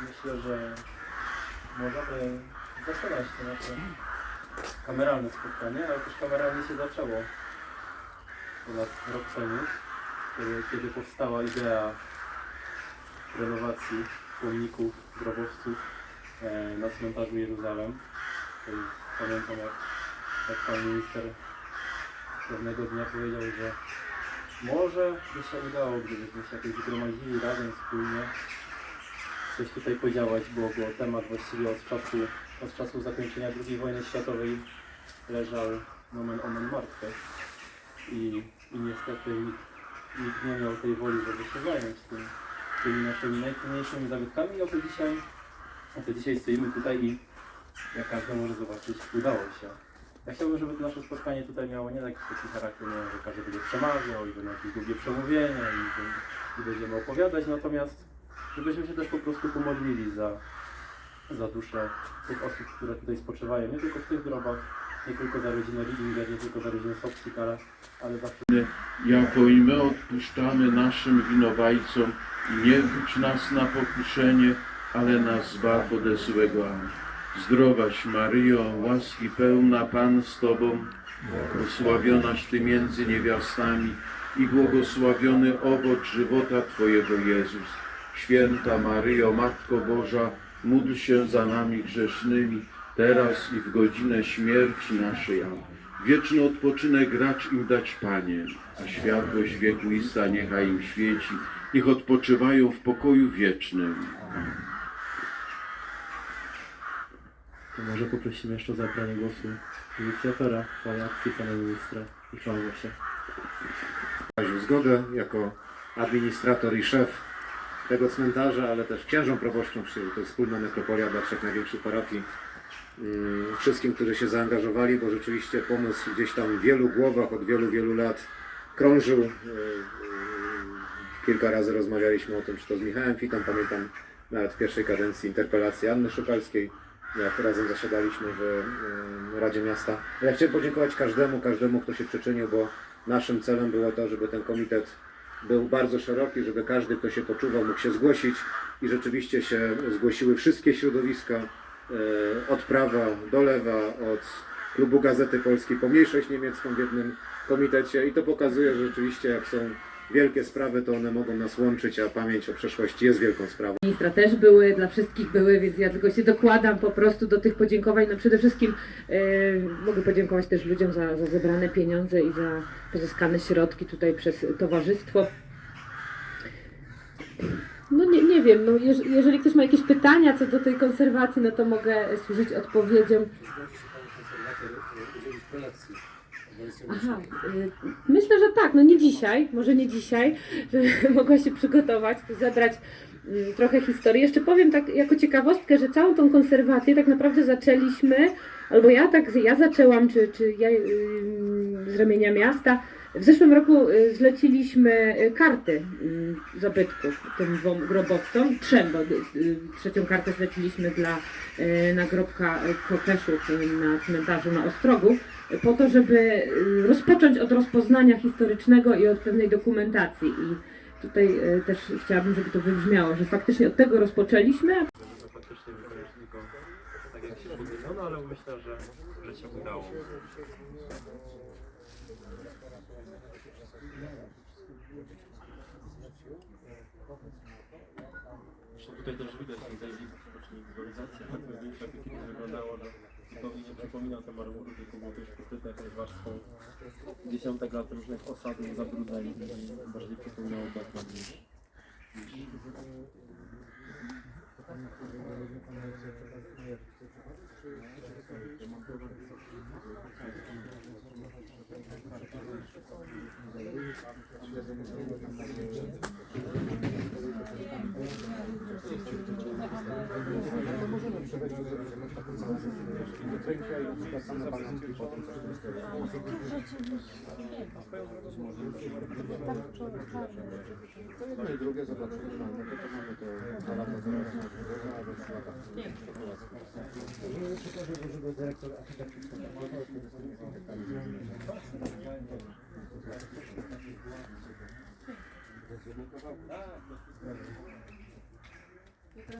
myślę, że możemy zaczynać to nasze kameralne spotkanie, ale też kameralnie się zaczęło ponad rok temu, kiedy, kiedy powstała idea renowacji pomników grobowców e, na cmentarzu Jeruzalem. Jest, pamiętam jak, jak pan minister pewnego dnia powiedział, że może by się udało, gdybyśmy się jakoś zgromadzili razem wspólnie coś tutaj podziałać, bo, bo temat właściwie od czasu, od czasu zakończenia II wojny światowej leżał nomen omen martwy i, i niestety nikt, nikt nie miał tej woli, żeby się zająć tym, tymi naszymi najcenniejszymi zabytkami. I oto dzisiaj, oto dzisiaj stoimy tutaj i jak każdy może zobaczyć, udało się. Ja chciałbym, żeby nasze spotkanie tutaj miało nie taki, taki charakter, nie wiem, że każdy będzie przemawiał i będą jakieś długie przemówienia i, będzie- i będziemy opowiadać, natomiast żebyśmy się też po prostu pomodlili za, za duszę tych osób, które tutaj spoczywają, nie tylko w tych grobach, nie tylko za rodzinę Lidinger, nie tylko za rodzinę Sobcikara, ale za jako i my odpuszczamy naszym winowajcom i nie wódź nas na pokuszenie, ale nas zbaw ode złego. Zdrowaś Maryjo, łaski pełna Pan z Tobą, błogosławionaś Ty między niewiastami i błogosławiony owoc żywota Twojego Jezus. Święta Maryjo, Matko Boża, módl się za nami grzesznymi, teraz i w godzinę śmierci naszej. Wieczny odpoczynek racz im dać, Panie, a światłość wiekuista niechaj im świeci. Niech odpoczywają w pokoju wiecznym. To może poprosimy jeszcze o zabranie głosu inicjatora chwali akcji pana ministra Michała wyraził zgodę jako administrator i szef tego cmentarza, ale też księżom proboszczom, przecież to jest wspólna nekropolia dla trzech największych parafii. Ym, Wszystkim, którzy się zaangażowali, bo rzeczywiście pomysł gdzieś tam w wielu głowach od wielu, wielu lat krążył. Yy, yy, Kilka razy rozmawialiśmy o tym, czy to z Michałem Fitą, pamiętam nawet w pierwszej kadencji interpelacji Anny Szukalskiej, jak razem zasiadaliśmy w yy, Radzie Miasta. Ja chciałem podziękować każdemu, każdemu, kto się przyczynił, bo naszym celem było to, żeby ten komitet był bardzo szeroki, żeby każdy, kto się poczuwał, mógł się zgłosić i rzeczywiście się zgłosiły wszystkie środowiska e, od prawa do lewa, od klubu Gazety Polskiej po mniejszość niemiecką w jednym komitecie i to pokazuje, że rzeczywiście jak są wielkie sprawy, to one mogą nas łączyć, a pamięć o przeszłości jest wielką sprawą. ministra też były, dla wszystkich były, więc ja tylko się dokładam po prostu do tych podziękowań. No przede wszystkim e, mogę podziękować też ludziom za, za zebrane pieniądze i za pozyskane środki tutaj przez towarzystwo. No nie, nie wiem, no jeż, jeżeli ktoś ma jakieś pytania co do tej konserwacji, no to mogę służyć odpowiedzią. Aha, y, myślę, że tak, no nie dzisiaj, może nie dzisiaj, że mogła się przygotować, zebrać mm, trochę historii. Jeszcze powiem tak jako ciekawostkę, że całą tą konserwację tak naprawdę zaczęliśmy, albo ja tak, ja zaczęłam, czy, czy ja z ramienia miasta. W zeszłym roku y, zleciliśmy y, karty ym, zabytków tym dwom grobowcom, trzem, bo y, y, trzecią kartę zleciliśmy dla y, nagrobka y, Kopeszów y, na cmentarzu na Ostrogu po to, żeby y, rozpocząć od rozpoznania historycznego i od pewnej dokumentacji. I tutaj y, też chciałabym, żeby to wybrzmiało, że faktycznie od tego rozpoczęliśmy, faktycznie tylko tak jak się powinno, ale myślę, że, że się udało. Tutaj też widać ten zajebisty rocznik wizualizacji, a to zdjęcie jak kiedyś wyglądało, że zupełnie nie przypomina te marmury, tylko było to już pokryte jakąś warstwą dziesiątek lat różnych osad, zabrudzeń i bardziej przypominało Batman. Niż, niż To jedno i drugie zobaczymy, no to, to lata teraz.